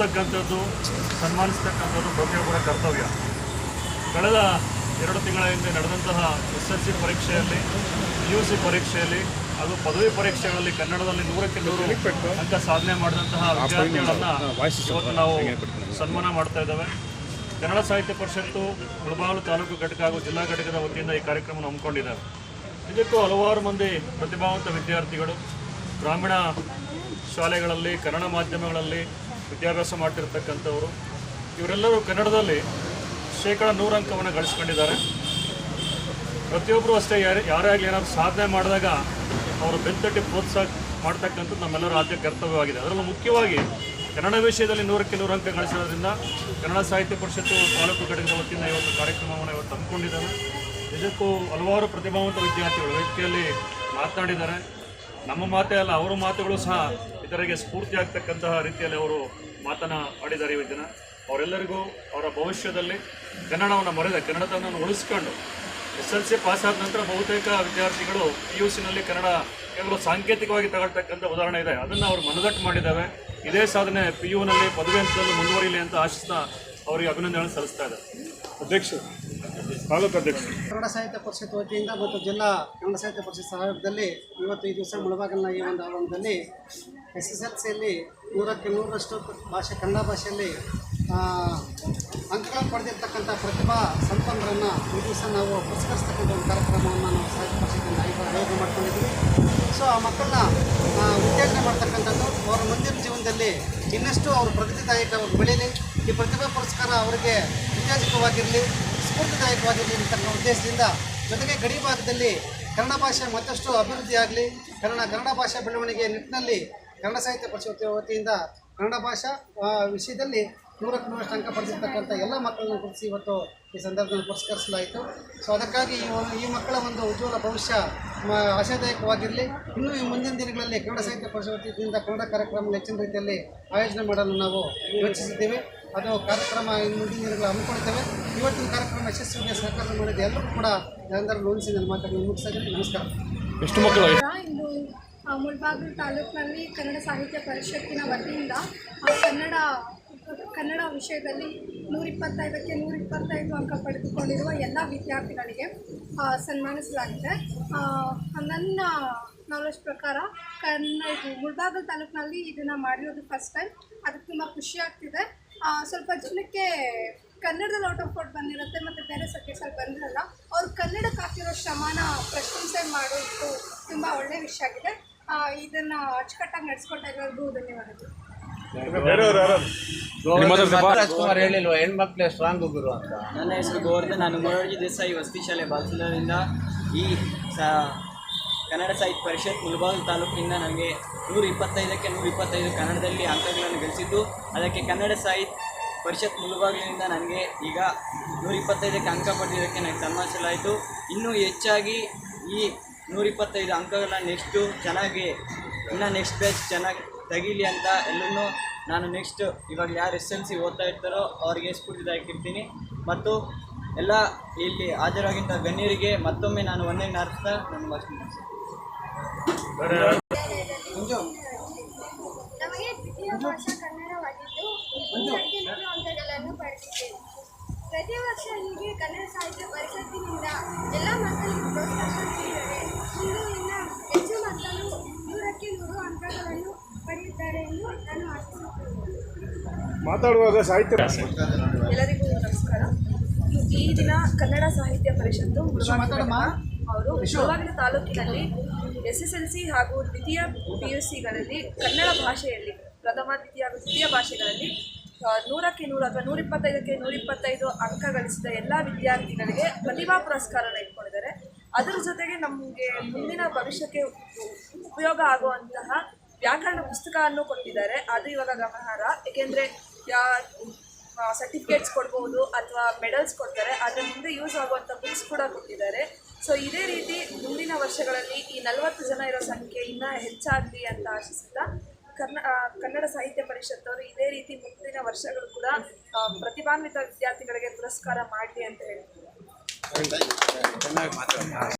ಗುರುತಿಸ್ತಕ್ಕಂಥದ್ದು ಸನ್ಮಾನಿಸ್ತಕ್ಕಂಥದ್ದು ಪ್ರತಿಯೊಬ್ಬರ ಕರ್ತವ್ಯ. ಕಳೆದ ಎರಡು ತಿಂಗಳ ಹಿಂದೆ ನಡೆದಂತಹ ಎಸ್ ಎಲ್ ಸಿ ಪರೀಕ್ಷೆಯಲ್ಲಿ ಪಿ ಯು ಸಿ ಪರೀಕ್ಷೆಯಲ್ಲಿ ಹಾಗೂ ಪದವಿ ಪರೀಕ್ಷೆಗಳಲ್ಲಿ ಕನ್ನಡದಲ್ಲಿ ನೂರಕ್ಕೆ ನೂರು ಅಂಕ ಸಾಧನೆ ಮಾಡಿದಂತಹ ವಿದ್ಯಾರ್ಥಿಗಳನ್ನು ಇವತ್ತು ನಾವು ಸನ್ಮಾನ ಮಾಡ್ತಾ ಇದ್ದೇವೆ. ಕನ್ನಡ ಸಾಹಿತ್ಯ ಪರಿಷತ್ತು ಮುಳಬಾಗಿಲು ತಾಲೂಕು ಘಟಕ ಹಾಗೂ ಜಿಲ್ಲಾ ಘಟಕದ ವತಿಯಿಂದ ಈ ಕಾರ್ಯಕ್ರಮವನ್ನು ಹಮ್ಮಿಕೊಂಡಿದ್ದಾರೆ ಇದಕ್ಕೂ ಹಲವಾರು ಮಂದಿ ಪ್ರತಿಭಾವಂತ ವಿದ್ಯಾರ್ಥಿಗಳು ಗ್ರಾಮೀಣ ಶಾಲೆಗಳಲ್ಲಿ ಕನ್ನಡ ಮಾಧ್ಯಮಗಳಲ್ಲಿ ವಿದ್ಯಾಭ್ಯಾಸ ಮಾಡ್ತಿರ್ತಕ್ಕಂಥವರು, ಇವರೆಲ್ಲರೂ ಕನ್ನಡದಲ್ಲಿ ಶೇಕಡ ನೂರು ಅಂಕವನ್ನು ಗಳಿಸ್ಕೊಂಡಿದ್ದಾರೆ. ಪ್ರತಿಯೊಬ್ಬರು ಅಷ್ಟೇ ಯಾರು ಯಾರೇ ಆಗಲಿ ಏನಾದರೂ ಸಾಧನೆ ಮಾಡಿದಾಗ ಅವರು ಬೆಂತಟ್ಟಿ ಪ್ರೋತ್ಸಾಹ ಮಾಡ್ತಕ್ಕಂಥದ್ದು ನಮ್ಮೆಲ್ಲರ ಆದ್ಯ ಕರ್ತವ್ಯವಾಗಿದೆ. ಅದರಲ್ಲೂ ಮುಖ್ಯವಾಗಿ ಕನ್ನಡ ವಿಷಯದಲ್ಲಿ ನೂರಕ್ಕೆ ನೂರು ಅಂಕ ಗಳಿಸೋದ್ರಿಂದ ಕನ್ನಡ ಸಾಹಿತ್ಯ ಪರಿಷತ್ತು ತಾಲೂಕು ಘಟಕದ ವತಿಯಿಂದ ಇವತ್ತು ಕಾರ್ಯಕ್ರಮವನ್ನು ಇವತ್ತು ಹಮ್ಮಿಕೊಂಡಿದ್ದಾರೆ. ಇದಕ್ಕೂ ಹಲವಾರು ಪ್ರತಿಭಾವಂತ ವಿದ್ಯಾರ್ಥಿಗಳು ವ್ಯಕ್ತಿಯಲ್ಲಿ ಮಾತನಾಡಿದ್ದಾರೆ ನಮ್ಮ ಮಾತೇ ಅಲ್ಲ, ಅವರ ಮಾತುಗಳು ಸಹ ಇತರರಿಗೆ ಸ್ಫೂರ್ತಿ ಆಗ್ತಕ್ಕಂತಹ ರೀತಿಯಲ್ಲಿ ಅವರು ಮಾತನಾಡಿದ್ದಾರೆ ಈ ದಿನ. ಅವರೆಲ್ಲರಿಗೂ ಅವರ ಭವಿಷ್ಯದಲ್ಲಿ ಕನ್ನಡವನ್ನು ಮರೆದ ಕನ್ನಡತನವನ್ನು ಉಳಿಸ್ಕೊಂಡು ಎಸ್ ಎಲ್ ಸಿ ಪಾಸ್ ಆದ ನಂತರ ಬಹುತೇಕ ವಿದ್ಯಾರ್ಥಿಗಳು ಪಿ ಯು ಸಿನಲ್ಲಿ ಕನ್ನಡ ಕೇವಲ ಸಾಂಕೇತಿಕವಾಗಿ ತಗೊಳ್ತಕ್ಕಂಥ ಉದಾಹರಣೆ ಇದೆ. ಅದನ್ನು ಅವರು ಮನದಟ್ಟು ಮಾಡಿದ್ದಾವೆ. ಇದೇ ಸಾಧನೆ ಪಿ ಯುನಲ್ಲಿ ಪದವಿ ಹಂತದಲ್ಲಿ ಮುಂದುವರಿಯಲಿ ಅಂತ ಆಶಿಸ್ತಾ ಅವರಿಗೆ ಅಭಿನಂದನೆ ಸಲ್ಲಿಸ್ತಾ ಇದ್ದಾರೆ. ಅಧ್ಯಕ್ಷರು ತಾಲೂಕು ಅಧ್ಯಕ್ಷರು ಕನ್ನಡ ಸಾಹಿತ್ಯ ಪರಿಷತ್ ವತಿಯಿಂದ ಮತ್ತು ಜಿಲ್ಲಾ ಕನ್ನಡ ಸಾಹಿತ್ಯ ಪರಿಷತ್ ಸಹಯೋಗದಲ್ಲಿ ಇವತ್ತು ಈ ದಿವಸ ಮುಳಬಾಗಿಲಿನ ಈ ಒಂದು ಆವರಣದಲ್ಲಿ ಎಸ್ ಎಸ್ ಎಲ್ ಸಿಯಲ್ಲಿ ನೂರಕ್ಕೆ ನೂರರಷ್ಟು ಭಾಷೆ, ಕನ್ನಡ ಭಾಷೆಯಲ್ಲಿ ಅಂಕಗಳನ್ನು ಪಡೆದಿರ್ತಕ್ಕಂಥ ಪ್ರತಿಭಾ ಸಂಪನ್ನರನ್ನು ಈ ದಿವಸ ನಾವು ಪುರಸ್ಕರಿಸ್ತಕ್ಕಂಥ ಒಂದು ಕಾರ್ಯಕ್ರಮವನ್ನು ನಾವು ಸಾಹಿತ್ಯ ಪರಿಷತ್ತಿಂದ ಆಯೋಗ ಆಯೋಗ ಮಾಡ್ಕೊಂಡಿದ್ದೀವಿ. ಸೊ ಆ ಮಕ್ಕಳನ್ನ ಉತ್ತೇಜನ ಮಾಡ್ತಕ್ಕಂಥದ್ದು ಅವರ ಮುಂದಿನ ಜೀವನದಲ್ಲಿ ಇನ್ನಷ್ಟು ಅವರು ಪ್ರಗತಿದಾಯಕ ಅವ್ರು ಬೆಳೀಲಿ. ಈ ಪ್ರತಿಭಾ ಪುರಸ್ಕಾರ ಅವರಿಗೆ ಉತ್ತೇಜಕವಾಗಿರಲಿ. ಸ್ಫೂರ್ತಿದಾಯಕವಾಗಿರಲಿ ಅಂತಕ್ಕಂಥ ಉದ್ದೇಶದಿಂದ ಜೊತೆಗೆ ಗಡಿ ಭಾಗದಲ್ಲಿ ಕನ್ನಡ ಭಾಷೆ ಮತ್ತಷ್ಟು ಅಭಿವೃದ್ಧಿಯಾಗಲಿ ಕನ್ನಡ ಕನ್ನಡ ಭಾಷಾ ಬೆಳವಣಿಗೆಯ ನಿಟ್ಟಿನಲ್ಲಿ ಕನ್ನಡ ಸಾಹಿತ್ಯ ಪರಿಷತ್ ವತಿಯಿಂದ ಕನ್ನಡ ಭಾಷಾ ವಿಷಯದಲ್ಲಿ ನೂರಕ್ಕೆ ನೂರಷ್ಟು ಅಂಕ ಪಡೆದಿರ್ತಕ್ಕಂಥ ಎಲ್ಲ ಮಕ್ಕಳನ್ನು ಗುರುತಿಸಿ ಇವತ್ತು ಈ ಸಂದರ್ಭದಲ್ಲಿ ಪುರಸ್ಕರಿಸಲಾಯಿತು. ಸೊ ಅದಕ್ಕಾಗಿ ಈ ಈ ಮಕ್ಕಳ ಒಂದು ಉಜ್ವಲ ಭವಿಷ್ಯ ಆಶಾದಾಯಕವಾಗಿರಲಿ. ಇನ್ನೂ ಈ ಮುಂದಿನ ದಿನಗಳಲ್ಲಿ ಕನ್ನಡ ಸಾಹಿತ್ಯ ಪರಿಷತ್ ವತಿಯಿಂದ ಕನ್ನಡ ಕಾರ್ಯಕ್ರಮ ಹೆಚ್ಚಿನ ರೀತಿಯಲ್ಲಿ ಆಯೋಜನೆ ಮಾಡಲು ನಾವು ಯೋಚಿಸಿದ್ದೇವೆ ಅದು ಕಾರ್ಯಕ್ರಮ ಮುಂದಿನ ದಿನಗಳು ಹಮ್ಮಿಕೊಳ್ತೇವೆ ಇವತ್ತಿನ ಕಾರ್ಯಕ್ರಮ ಯಶಸ್ವಿಗೆ ಸಹಕಾರ ಮಾಡಿದ ಎಲ್ಲರೂ ಕೂಡ ಎಲ್ಲರೂ ನೋಡಿಸಿ ನನ್ನ ಇದ್ದೀನಿ. ನಮಸ್ಕಾರ. ಎಷ್ಟು ಮಕ್ಕಳು? ಇಂದು ಮುಳಬಾಗಿಲು ತಾಲೂಕಿನಲ್ಲಿ ಕನ್ನಡ ಸಾಹಿತ್ಯ ಪರಿಷತ್ತಿನ ವತಿಯಿಂದ ಆ, ಕನ್ನಡ ಕನ್ನಡ ವಿಷಯದಲ್ಲಿ ನೂರಿಪ್ಪತ್ತೈದಕ್ಕೆ ನೂರಿಪ್ಪತ್ತೈದು ಅಂಕ ಪಡೆದುಕೊಂಡಿರುವ ಎಲ್ಲ ವಿದ್ಯಾರ್ಥಿಗಳಿಗೆ ಆ, ಸನ್ಮಾನಿಸಲಾಗಿದೆ. ಆ, ನನ್ನ ನಾಲೆಜ್ ಪ್ರಕಾರ ಕನ್ನ ಇದು ಮುಳಬಾಗಿಲು ತಾಲೂಕಿನಲ್ಲಿ ಇದನ್ನು ಮಾಡಿರೋದು ಫಸ್ಟ್ ಟೈಮ್ ಅದಕ್ಕೆ ತುಂಬ ಖುಷಿ ಆಗ್ತಿದೆ. ಆ, ಸ್ವಲ್ಪ ಜನಕ್ಕೆ ಕನ್ನಡದಲ್ಲಿ ಔಟ್ ಆಫ್ ಔಟ್ ಬಂದಿರುತ್ತೆ ಮತ್ತು ಬೇರೆ ಸಬ್ಜೆಕ್ಟ್ಸಲ್ಲಿ ಬಂದಿರಲ್ಲ ಅವ್ರು ಕನ್ನಡಕ್ಕೆ ಹಾಕಿರೋ ಶ್ರಮನ ಪ್ರಶಂಸೆ ಮಾಡೋದು ತುಂಬ ಒಳ್ಳೆಯ ವಿಷಯ ಆಗಿದೆ. ಇದನ್ನು ಅಚ್ಚುಕಟ್ಟಾಗಿ ನಡೆಸ್ಕೊಟ್ಟ ಎಲ್ಲರಿಗೂ ಧನ್ಯವಾದಗಳು. ರಾಜ್ಕುಮಾರ್ ಹೇಳಿಲ್ವ? ಹೆಣ್ಮಕ್ಳೆ ಸ್ಟ್ರಾಂಗ್ ಗುರು ಅಂತ. ನನ್ನ ಹೆಸರು ಗೋವರ್ಧನ್. ನಾನು ಮೊರಾರ್ಜಿ ದೇಸಾಯಿ ವಸತಿ ಶಾಲೆ ಬಾಲ್ಸಲರಿಂದ ಈ ಕನ್ನಡ ಸಾಹಿತ್ಯ ಪರಿಷತ್ ಮುಳಬಾಗಿಲು ತಾಲೂಕಿನಿಂದ ನನಗೆ ನೂರ ಇಪ್ಪತ್ತೈದಕ್ಕೆ ನೂರ ಇಪ್ಪತ್ತೈದು ಕನ್ನಡದಲ್ಲಿ ಅಂಕಗಳನ್ನು ಗಳಿಸಿದ್ದು. ಅದಕ್ಕೆ ಕನ್ನಡ ಸಾಹಿತ್ಯ ಪರಿಷತ್ ಮುಳಬಾಗಿಲಿನಿಂದ ನನಗೆ ಈಗ ನೂರ ಇಪ್ಪತ್ತೈದಕ್ಕೆ ಅಂಕ ಪಡೆದಿದ್ದಕ್ಕೆ ನನಗೆ ಸನ್ಮಾನಿಸಲಾಯಿತು. ಇನ್ನೂ ಹೆಚ್ಚಾಗಿ ಈ ನೂರ ಇಪ್ಪತ್ತೈದು ಅಂಕಗಳನ್ನ ನೆಕ್ಸ್ಟು ಚೆನ್ನಾಗಿ ಇನ್ನು ನೆಕ್ಸ್ಟ್ ಬ್ಯಾಚ್ ಚೆನ್ನಾಗಿ ತೆಗೀಲಿ ಅಂತ ಎಲ್ಲರೂ ನಾನು ನೆಕ್ಸ್ಟ್ ಇವಾಗ ಯಾರು ಎಸ್ ಎಲ್ ಸಿ ಓದ್ತಾ ಇರ್ತಾರೋ ಅವ್ರಿಗೆ ಸ್ಫೂರ್ತಿದಾಯಕಿರ್ತೀನಿ ಮತ್ತು ಎಲ್ಲ ಇಲ್ಲಿ ಹಾಜರಾಗಿದ್ದ ಗಣ್ಯರಿಗೆ ಮತ್ತೊಮ್ಮೆ ನಾನು ಒಂದೇ ನಾರ್ತಾ ನನ್ನ ಮುಗಿಸ್ತೀನಿ. ನಮಗೆ ದ್ವಿತೀಯ ಭಾಷಾ ಕನ್ನಡವಾಗಿದ್ದು ನೂರು ಅಂಕಗಳನ್ನು ಪಡೆದಿದ್ದೇವೆ ಪ್ರತಿ ವರ್ಷ ಹೀಗೆ ಕನ್ನಡ ಸಾಹಿತ್ಯ ಪರಿಷತ್ತಿನಿಂದ ಎಲ್ಲ ಮಕ್ಕಳಿಗೂ ಪ್ರೋತ್ಸಾಹ ನೀಡಿದರೆ ಇಂದು ಇನ್ನು ಹೆಚ್ಚು ಮಕ್ಕಳು ನೂರಕ್ಕೆ ನೂರು ಅಂಕಗಳನ್ನು ಪಡೆಯುತ್ತಾರೆ ಎಂದು ನಾನು ಆಶಿಸುತ್ತೇನೆ. ಮಾತಾಡುವಾಗ ಸಾಹಿತ್ಯ ಎಲ್ಲರಿಗೂ ನಮಸ್ಕಾರ. ಈ ದಿನ ಕನ್ನಡ ಸಾಹಿತ್ಯ ಪರಿಷತ್ತು ಅವರು ಶಿವಮೊಗ್ಗ ತಾಲೂಕಿನಲ್ಲಿ ಎಸ್ ಎಸ್ ಎಲ್ ಸಿ ಹಾಗೂ ದ್ವಿತೀಯ ಪಿ ಯು ಸಿಗಳಲ್ಲಿ ಕನ್ನಡ ಭಾಷೆಯಲ್ಲಿ, ಪ್ರಥಮ, ದ್ವಿತೀಯ ಹಾಗೂ ತೃತೀಯ ಭಾಷೆಗಳಲ್ಲಿ ನೂರಕ್ಕೆ ನೂರು ಅಥವಾ ನೂರಿಪ್ಪತ್ತೈದಕ್ಕೆ ನೂರಿಪ್ಪತ್ತೈದು ಅಂಕ ಗಳಿಸಿದ ಎಲ್ಲ ವಿದ್ಯಾರ್ಥಿಗಳಿಗೆ ಪ್ರತಿಭಾ ಪುರಸ್ಕಾರನ ಇಟ್ಕೊಂಡಿದ್ದಾರೆ. ಅದರ ಜೊತೆಗೆ ನಮಗೆ ಮುಂದಿನ ಭವಿಷ್ಯಕ್ಕೆ ಉಪಯೋಗ ಆಗುವಂತಹ ವ್ಯಾಕರಣ ಪುಸ್ತಕವನ್ನು ಕೊಟ್ಟಿದ್ದಾರೆ. ಅದು ಇವಾಗ ಗಮನಾರ್ಹ. ಏಕೆಂದರೆ, ಯಾ ಸರ್ಟಿಫಿಕೇಟ್ಸ್ ಕೊಡ್ಬೋದು ಅಥವಾ ಮೆಡಲ್ಸ್ ಕೊಡ್ತಾರೆ. ಅದರ ಮುಂದೆ ಯೂಸ್ ಆಗುವಂಥ ಬುಕ್ಸ್ ಕೂಡ ಕೊಟ್ಟಿದ್ದಾರೆ. ಸೊ ಇದೇ ರೀತಿ ಮುಂದಿನ ವರ್ಷಗಳಲ್ಲಿ ಈ ನಲವತ್ತು ಜನ ಇರೋ ಸಂಖ್ಯೆ ಇನ್ನೂ ಹೆಚ್ಚಾಗಲಿ ಅಂತ ಆಶಿಸುತ್ತಾ, ಕರ್ನ ಕನ್ನಡ ಸಾಹಿತ್ಯ ಪರಿಷತ್ತವರು ಇದೇ ರೀತಿ ಮುಂದಿನ ವರ್ಷಗಳು ಕೂಡ ಪ್ರತಿಭಾನ್ವಿತ ವಿದ್ಯಾರ್ಥಿಗಳಿಗೆ ಪುರಸ್ಕಾರ ಮಾಡಲಿ ಅಂತ ಹೇಳ್ತೀನಿ